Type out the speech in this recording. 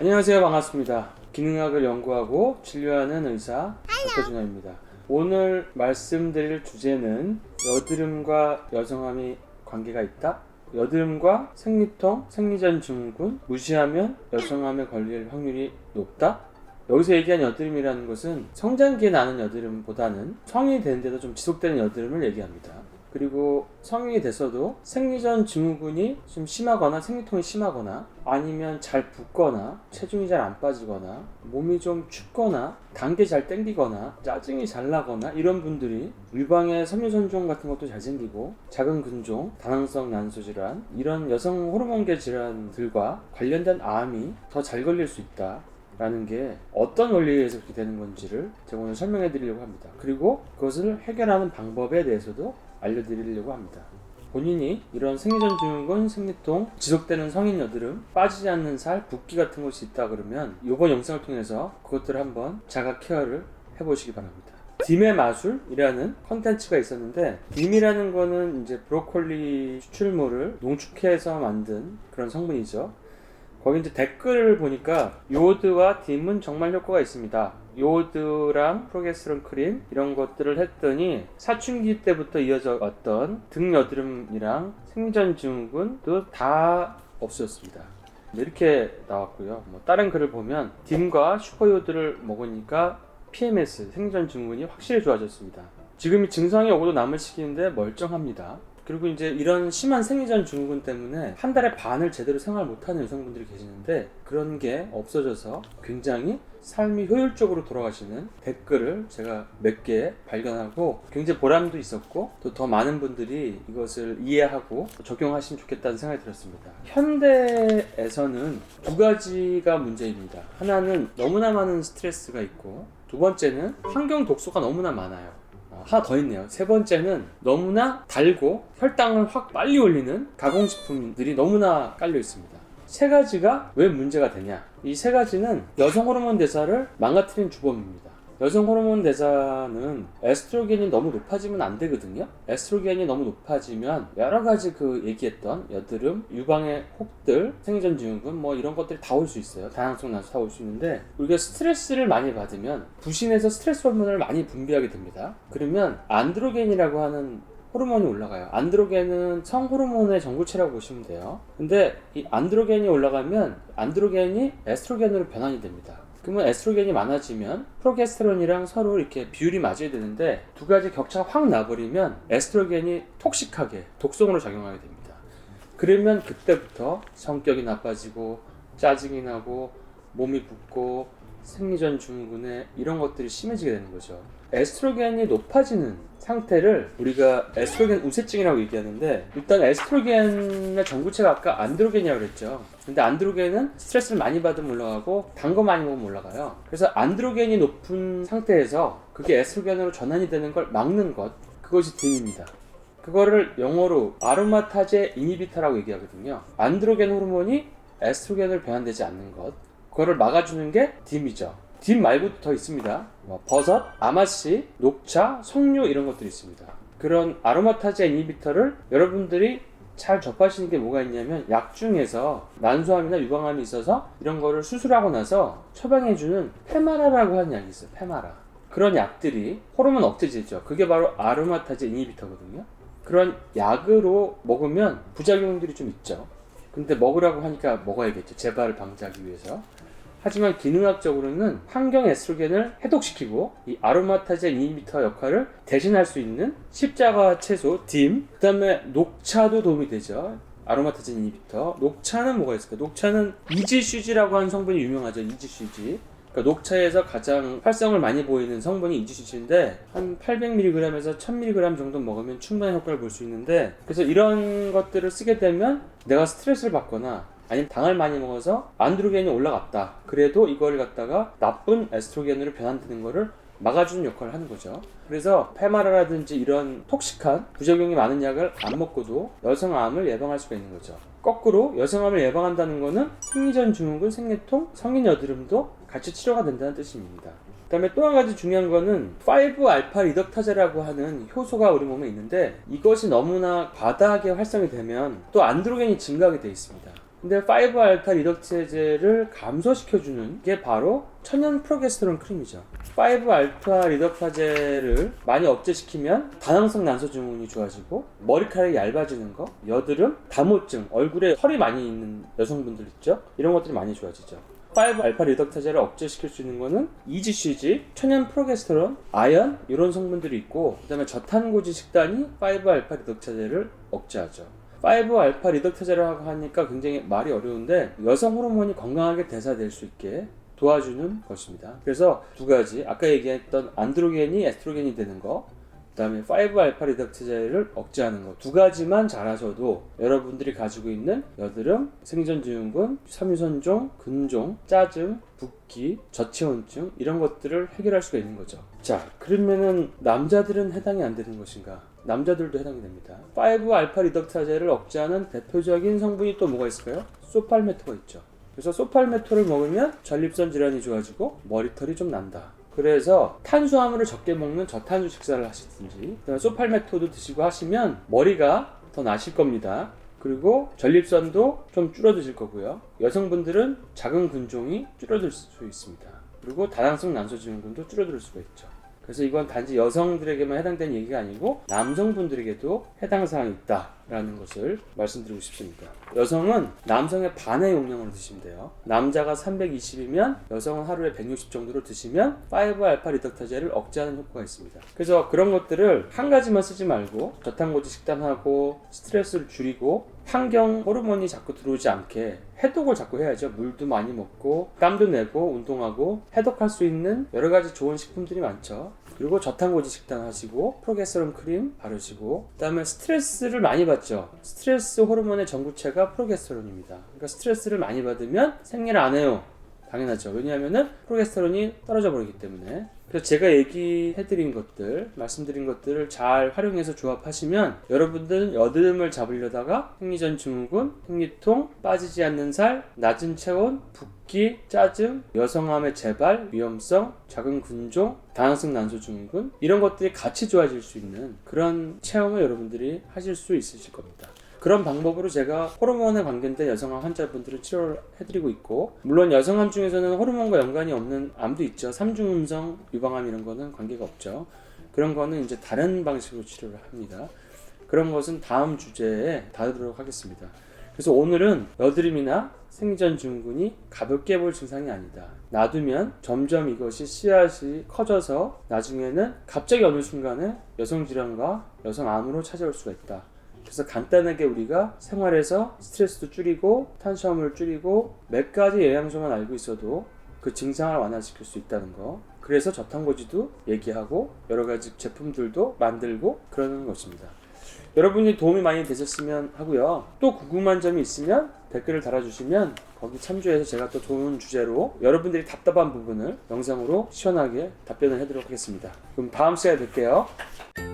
안녕하세요. 반갑습니다. 기능학을 연구하고 진료하는 의사 박효준호입니다. 오늘 말씀드릴 주제는 여드름과 여성함이 관계가 있다? 여드름과 생리통, 생리전 증후군 무시하면 여성함에 걸릴 확률이 높다? 여기서 얘기한 여드름이라는 것은 성장기에 나는 여드름보다는 성인이 되는데도 좀 지속되는 여드름을 얘기합니다. 그리고 성인이 돼서도 생리전 증후군이 좀 심하거나 생리통이 심하거나 아니면 잘 붓거나 체중이 잘 안 빠지거나 몸이 좀 춥거나 단계 잘 땡기거나 짜증이 잘 나거나 이런 분들이 유방의 섬유선종 같은 것도 잘 생기고 작은 근종, 다낭성 난소 질환 이런 여성 호르몬계 질환들과 관련된 암이 더 잘 걸릴 수 있다. 라는 게 어떤 원리에 의해서 그렇게 되는 건지를 제가 오늘 설명해 드리려고 합니다. 그리고 그것을 해결하는 방법에 대해서도 알려드리려고 합니다. 본인이 이런 생리전 증후군, 생리통, 지속되는 성인 여드름, 빠지지 않는 살, 붓기 같은 것이 있다 그러면 이번 영상을 통해서 그것들을 한번 자가 케어를 해보시기 바랍니다. 딤의 마술이라는 컨텐츠가 있었는데 딤이라는 거는 이제 브로콜리 추출물을 농축해서 만든 그런 성분이죠. 거기 이제 댓글을 보니까 요오드와 딤은 정말 효과가 있습니다. 요오드랑 프로게스테론 크림 이런 것들을 했더니 사춘기 때부터 이어져 왔던 등 여드름이랑 생전 증후군도 다 없어졌습니다. 네, 이렇게 나왔고요. 뭐 다른 글을 보면 딤과 슈퍼요드를 먹으니까 PMS 생전 증후군이 확실히 좋아졌습니다. 지금 이 증상이 오고도 남을 시키는데 멀쩡합니다. 그리고 이제 이런 심한 생리전 증후군 때문에 한 달에 반을 제대로 생활 못하는 여성분들이 계시는데 그런 게 없어져서 굉장히 삶이 효율적으로 돌아가시는 댓글을 제가 몇 개 발견하고 굉장히 보람도 있었고 또 더 많은 분들이 이것을 이해하고 적용하시면 좋겠다는 생각이 들었습니다. 현대에서는 두 가지가 문제입니다. 하나는 너무나 많은 스트레스가 있고 두 번째는 환경 독소가 너무나 많아요. 어, 하나 더 있네요. 세 번째는 너무나 달고 혈당을 확 빨리 올리는 가공식품들이 너무나 깔려 있습니다. 세 가지가 왜 문제가 되냐? 이 세 가지는 여성 호르몬 대사를 망가뜨린 주범입니다. 여성 호르몬 대사는 에스트로겐이 너무 높아지면 안 되거든요. 에스트로겐이 너무 높아지면 여러 가지 그 얘기했던 여드름, 유방의 혹들, 생리전 증후군 뭐 이런 것들이 다 올 수 있어요. 다양성 난소 다 올 수 있는데 우리가 스트레스를 많이 받으면 부신에서 스트레스 호르몬을 많이 분비하게 됩니다. 그러면 안드로겐이라고 하는 호르몬이 올라가요. 안드로겐은 성 호르몬의 전구체라고 보시면 돼요. 근데 이 안드로겐이 올라가면 안드로겐이 에스트로겐으로 변환이 됩니다. 그러면 에스트로겐이 많아지면 프로게스테론이랑 서로 이렇게 비율이 맞아야 되는데 두 가지 격차가 확 나버리면 에스트로겐이 톡식하게 독성으로 작용하게 됩니다. 그러면 그때부터 성격이 나빠지고 짜증이 나고 몸이 붓고 생리전 증후군에 이런 것들이 심해지게 되는 거죠. 에스트로겐이 높아지는 상태를 우리가 에스트로겐 우세증이라고 얘기하는데 일단 에스트로겐의 전구체가 아까 안드로겐이라고 그랬죠. 근데 안드로겐은 스트레스를 많이 받으면 올라가고 단 거 많이 먹으면 올라가요. 그래서 안드로겐이 높은 상태에서 그게 에스트로겐으로 전환이 되는 걸 막는 것 그것이 딤입니다. 그거를 영어로 아로마타제 이니비타라고 얘기하거든요. 안드로겐 호르몬이 에스트로겐으로 변환되지 않는 것 그거를 막아주는 게 딤이죠. 딤 말고도 더 있습니다. 뭐 버섯, 아마씨, 녹차, 석류 이런 것들이 있습니다. 그런 아로마타제 이니비터를 여러분들이 잘 접하시는 게 뭐가 있냐면 약 중에서 난소암이나 유방암이 있어서 이런 거를 수술하고 나서 처방해주는 페마라라고 하는 약이 있어요. 페마라. 그런 약들이 호르몬 억제제죠. 그게 바로 아로마타제 이니비터거든요. 그런 약으로 먹으면 부작용들이 좀 있죠. 근데 먹으라고 하니까 먹어야겠죠. 재발을 방지하기 위해서. 하지만 기능학적으로는 환경 에스트로겐을 해독시키고 이 아로마타제 이니비터 역할을 대신할 수 있는 십자가 채소 딤, 그다음에 녹차도 도움이 되죠. 아로마타제 이니비터. 녹차는 뭐가 있을까? 녹차는 이지슈지라고 하는 성분이 유명하죠. 이지슈지. 그러니까 녹차에서 가장 활성을 많이 보이는 성분이 이지슈지인데 한 800mg에서 1000mg 정도 먹으면 충분한 효과를 볼 수 있는데 그래서 이런 것들을 쓰게 되면 내가 스트레스를 받거나 아니면 당을 많이 먹어서 안드로겐이 올라갔다. 그래도 이걸 갖다가 나쁜 에스트로겐으로 변환되는 거를 막아주는 역할을 하는 거죠. 그래서 페마라라든지 이런 톡식한 부작용이 많은 약을 안 먹고도 여성암을 예방할 수가 있는 거죠. 거꾸로 여성암을 예방한다는 거는 생리전 증후군, 생리통, 성인 여드름도 같이 치료가 된다는 뜻입니다. 그다음에 또 한 가지 중요한 거는 5알파 리덕타제라고 하는 효소가 우리 몸에 있는데 이것이 너무나 과다하게 활성이 되면 또 안드로겐이 증가하게 돼 있습니다. 근데 5알파 리덕체제를 감소시켜주는 게 바로 천연 프로게스테론 크림이죠. 5알파 리덕파제를 많이 억제시키면 다낭성 난소 증후군이 좋아지고 머리카락이 얇아지는 거, 여드름, 다모증, 얼굴에 털이 많이 있는 여성분들 있죠? 이런 것들이 많이 좋아지죠. 5알파 리덕타제를 억제시킬 수 있는 거는 EGCG, 천연 프로게스테론, 아연 이런 성분들이 있고 그다음에 저탄고지 식단이 5알파 리덕타제를 억제하죠. 5 알파 리덕타제라고 하니까 굉장히 말이 어려운데 여성 호르몬이 건강하게 대사될 수 있게 도와주는 것입니다. 그래서 두 가지 아까 얘기했던 안드로겐이 에스트로겐이 되는 거 그다음에 5 알파 리덕트제를 억제하는 거두 가지만 잘하셔도 여러분들이 가지고 있는 여드름, 생전증후군, 섬유선종, 근종, 짜증, 붓기, 저체온증 이런 것들을 해결할 수가 있는 거죠. 자, 그러면은 남자들은 해당이 안 되는 것인가? 남자들도 해당이 됩니다. 5알파 리덕타제를 억제하는 대표적인 성분이 또 뭐가 있을까요? 소팔메토가 있죠. 그래서 소팔메토를 먹으면 전립선 질환이 좋아지고 머리털이 좀 난다. 그래서 탄수화물을 적게 먹는 저탄수 식사를 하시든지 소팔메토도 드시고 하시면 머리가 더 나실 겁니다. 그리고 전립선도 좀 줄어드실 거고요. 여성분들은 작은 근종이 줄어들 수 있습니다. 그리고 다낭성 난소증후군도 줄어들 수가 있죠. 그래서 이건 단지 여성들에게만 해당되는 얘기가 아니고 남성분들에게도 해당 사항이 있다라는 것을 말씀드리고 싶습니다. 여성은 남성의 반의 용량으로 드시면 돼요. 남자가 320이면 여성은 하루에 160 정도로 드시면 5알파 리덕타제를 억제하는 효과가 있습니다. 그래서 그런 것들을 한 가지만 쓰지 말고 저탄고지 식단하고 스트레스를 줄이고 환경 호르몬이 자꾸 들어오지 않게 해독을 자꾸 해야죠. 물도 많이 먹고 땀도 내고 운동하고 해독할 수 있는 여러 가지 좋은 식품들이 많죠. 그리고 저탄고지 식단 하시고 프로게스테론 크림 바르시고 그다음에 스트레스를 많이 받죠. 스트레스 호르몬의 전구체가 프로게스테론입니다. 그러니까 스트레스를 많이 받으면 생리를 안 해요. 당연하죠. 왜냐하면은 프로게스테론이 떨어져 버리기 때문에. 그래서 제가 얘기해드린 것들, 말씀드린 것들을 잘 활용해서 조합하시면 여러분들은 여드름을 잡으려다가 생리전 증후군, 생리통, 빠지지 않는 살, 낮은 체온, 붓기, 짜증, 여성암의 재발, 위험성, 작은 근종, 다낭성 난소 증후군 이런 것들이 같이 좋아질 수 있는 그런 체험을 여러분들이 하실 수 있으실 겁니다. 그런 방법으로 제가 호르몬에 관련된 여성암 환자분들을 치료를 해드리고 있고 물론 여성암 중에서는 호르몬과 연관이 없는 암도 있죠. 삼중음성 유방암 이런 거는 관계가 없죠. 그런 거는 이제 다른 방식으로 치료를 합니다. 그런 것은 다음 주제에 다루도록 하겠습니다. 그래서 오늘은 여드름이나 생전 증후군이 가볍게 볼 증상이 아니다. 놔두면 점점 이것이 씨앗이 커져서 나중에는 갑자기 어느 순간에 여성 질환과 여성 암으로 찾아올 수가 있다. 그래서 간단하게 우리가 생활에서 스트레스도 줄이고 탄수화물을 줄이고 몇 가지 영양소만 알고 있어도 그 증상을 완화시킬 수 있다는 거. 그래서 저탄고지도 얘기하고 여러 가지 제품들도 만들고 그러는 것입니다. 여러분이 도움이 많이 되셨으면 하고요. 또 궁금한 점이 있으면 댓글을 달아주시면 거기 참조해서 제가 또 좋은 주제로 여러분들이 답답한 부분을 영상으로 시원하게 답변을 해드리도록 하겠습니다. 그럼 다음 시간에 뵐게요.